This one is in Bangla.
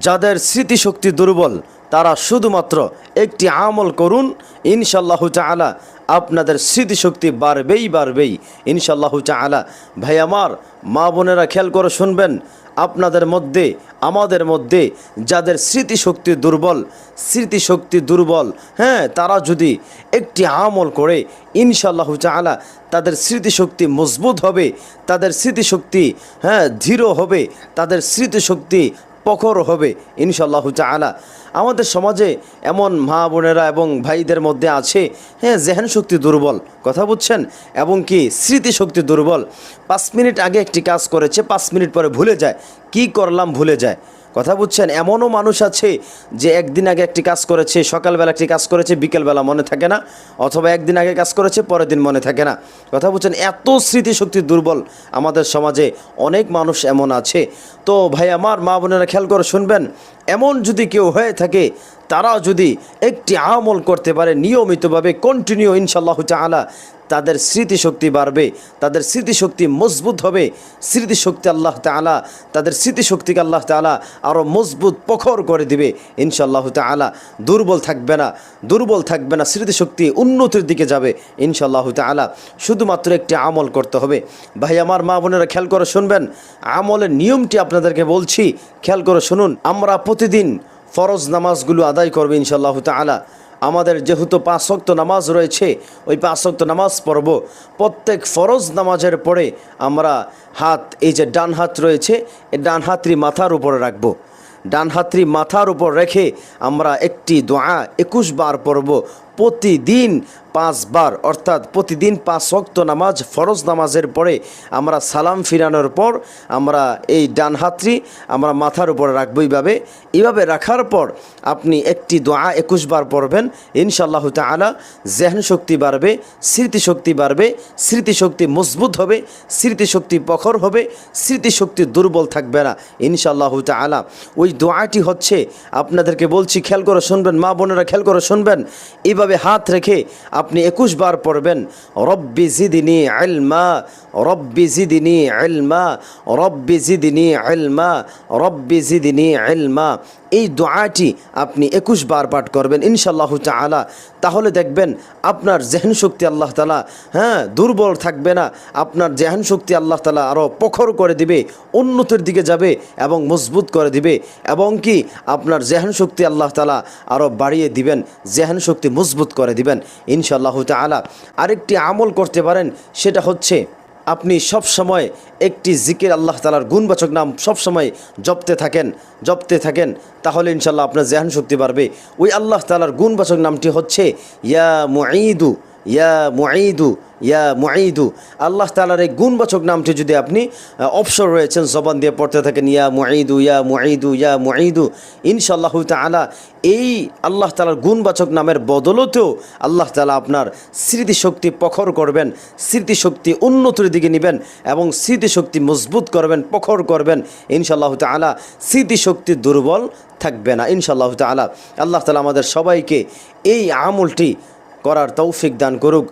যাদের স্মৃতিশক্তি দুর্বল, তারা শুধুমাত্র একটি আমল করুন। ইনশাল্লাহ তালা আপনাদের স্মৃতিশক্তি বাড়বেই বাড়বেই। ইনশাল্লাহ তালা ভাই আমার, মা বোনেরা খেয়াল করে শুনবেন, আপনাদের মধ্যে, আমাদের মধ্যে যাদের স্মৃতিশক্তি দুর্বল স্মৃতিশক্তি দুর্বল হ্যাঁ তারা যদি একটি আমল করে ইনশাল্লাহ তালা তাদের স্মৃতিশক্তি মজবুত হবে, তাদের স্মৃতিশক্তি হ্যাঁ ধীর হবে, তাদের স্মৃতিশক্তি প্রখর হবে ইনশাল্লাহ চালা আমাদের সমাজে এমন মা বোনেরা এবং ভাইদের মধ্যে আছে হ্যাঁ জেহান শক্তি দুর্বল, কথা বুঝছেন? এবং কি স্মৃতিশক্তি দুর্বল। পাঁচ মিনিট আগে একটি কাজ করেছে, পাঁচ মিনিট পরে ভুলে যায়। কি করলাম, ভুলে যায়। কথা বুঝছেন? এমনও মানুষ আছে যে একদিন আগে একটি কাজ করেছে, সকালবেলা একটি কাজ করেছে, বিকেলবেলা মনে থাকে না, অথবা একদিন আগে কাজ করেছে, পরের দিন মনে থাকে না। কথা বুঝছেন? এত স্মৃতিশক্তি দুর্বল আমাদের সমাজে। অনেক মানুষ এমন আছে। তো ভাই, আমার মা বোনেরা খেয়াল করে শুনবেন এমন যদি কেউ হয়ে থাকে তারা যদি একটি আমল করতে পারে, নিয়মিতভাবে কন্টিনিউ ইনশাল্লাহ তালা তাদের স্মৃতিশক্তি বাড়বে, তাদের স্মৃতিশক্তি মজবুত হবে, স্মৃতিশক্তি আল্লাহ তালা তাদের স্মৃতিশক্তিকে আল্লাহ তালা আরও মজবুত প্রখর করে দিবে ইনশাল্লাহ তালা দুর্বল থাকবে না, দুর্বল থাকবে না, স্মৃতিশক্তি উন্নতির দিকে যাবে ইনশাল্লাহ তালা শুধুমাত্র একটি আমল করতে হবে। ভাই, আমার মা বোনেরা খেয়াল করে শুনবেন, আমলের নিয়মটি আপনাদেরকে বলছি, খেয়াল করে শুনুন, আমরা প্রতিদিন ফরজ নামাজগুলো আদায় করবে ইনশাল্লাহ তালা আমাদের যেহেতু পাঁচক্ত নামাজ রয়েছে, ওই পাঁচক্ত নামাজ পড়ব। প্রত্যেক ফরজ নামাজের পরে আমরা হাত, এই যে ডান হাত রয়েছে এই ডান হাতটি মাথার উপরে রাখব। ডান হাতটি মাথার উপর রেখে আমরা একটি দোয়া একুশ বার পড়ব। প্রতিদিন পাঁচবার, অর্থাৎ প্রতিদিন পাঁচ ওয়াক্ত নামাজ, ফরজ নামাজের পরে আমরা সালাম ফিরানোর পর আমরা এই ডান হাতটি আমরা মাথার উপরে রাখব এইভাবে। এইভাবে রাখার পর আপনি একটি দোয়া একুশ বার পড়বেন। ইনশাল্লাহ তালা জেহন শক্তি বাড়বে, স্মৃতিশক্তি বাড়বে, স্মৃতিশক্তি মজবুত হবে, স্মৃতিশক্তি প্রখর হবে, স্মৃতিশক্তি দুর্বল থাকবে না। ইনশাল্লাহ তালা ওই দোয়াটি হচ্ছে, আপনাদেরকে বলছি, খেয়াল করে শুনবেন, মা বোনেরা খেয়াল করে শুনবেন। এইভাবে হাত রেখে আপনি একুশ বার পড়বেন? রব্বি জিদিনী আলমা রব্বি জিদিনী আলমা রব্বি জিদিনী আলমা রব্বি জিদিনী আলমা এই দোয়াটি আপনি একুশ বার পাঠ করবেন ইনশাল্লাহ তালা তাহলে দেখবেন আপনার জেহেন শক্তি আল্লাহ তালা হ্যাঁ দুর্বল থাকবে না। আপনার জেহেন শক্তি আল্লাহ তালা আরও প্রখর করে দিবে, উন্নতির দিকে যাবে এবং মজবুত করে দিবে এবং কি আপনার জেহেন শক্তি আল্লাহ তালা আরও বাড়িয়ে দিবেন। জেহেন শক্তি মজবুত করে দিবেন। ইনশাল্লাহ তালা আরেকটি আমল করতে পারেন, সেটা হচ্ছে আপনি সব সময় একটি জিকির আল্লাহ তালার গুণবাচক নাম সব সময় জপতে থাকেন জপতে থাকেন, তাহলে ইনশাল্লাহ আপনার জেহান শক্তি বাড়বে। ওই আল্লাহ তালার গুণবাচক নামটি হচ্ছে ইয়া মুঈদু ইয়া মুঈদু ইয়া মুঈদু। আল্লাহ তালার এই গুণবাচক নামটি যদি আপনি অবসর রয়েছেন, জবান দিয়ে পড়তে থাকেন, ইয়া মুঈদু ইয়া মুঈদু ইয়া মুঈদু ইনশাল্লাহ তালা এই আল্লাহ তালার গুণবাচক নামের বদলতেও আল্লাহ তালা আপনার স্মৃতিশক্তি প্রখর করবেন, স্মৃতিশক্তি উন্নতির দিকে নেবেন এবং স্মৃতিশক্তি মজবুত করবেন, প্রখর করবেন। ইনশাল্লাহ তালা স্মৃতিশক্তি দুর্বল থাকবে না। ইনশাল্লাহ তালা আল্লাহ তালা আমাদের সবাইকে এই আমলটি করার তৌফিক দান করুক।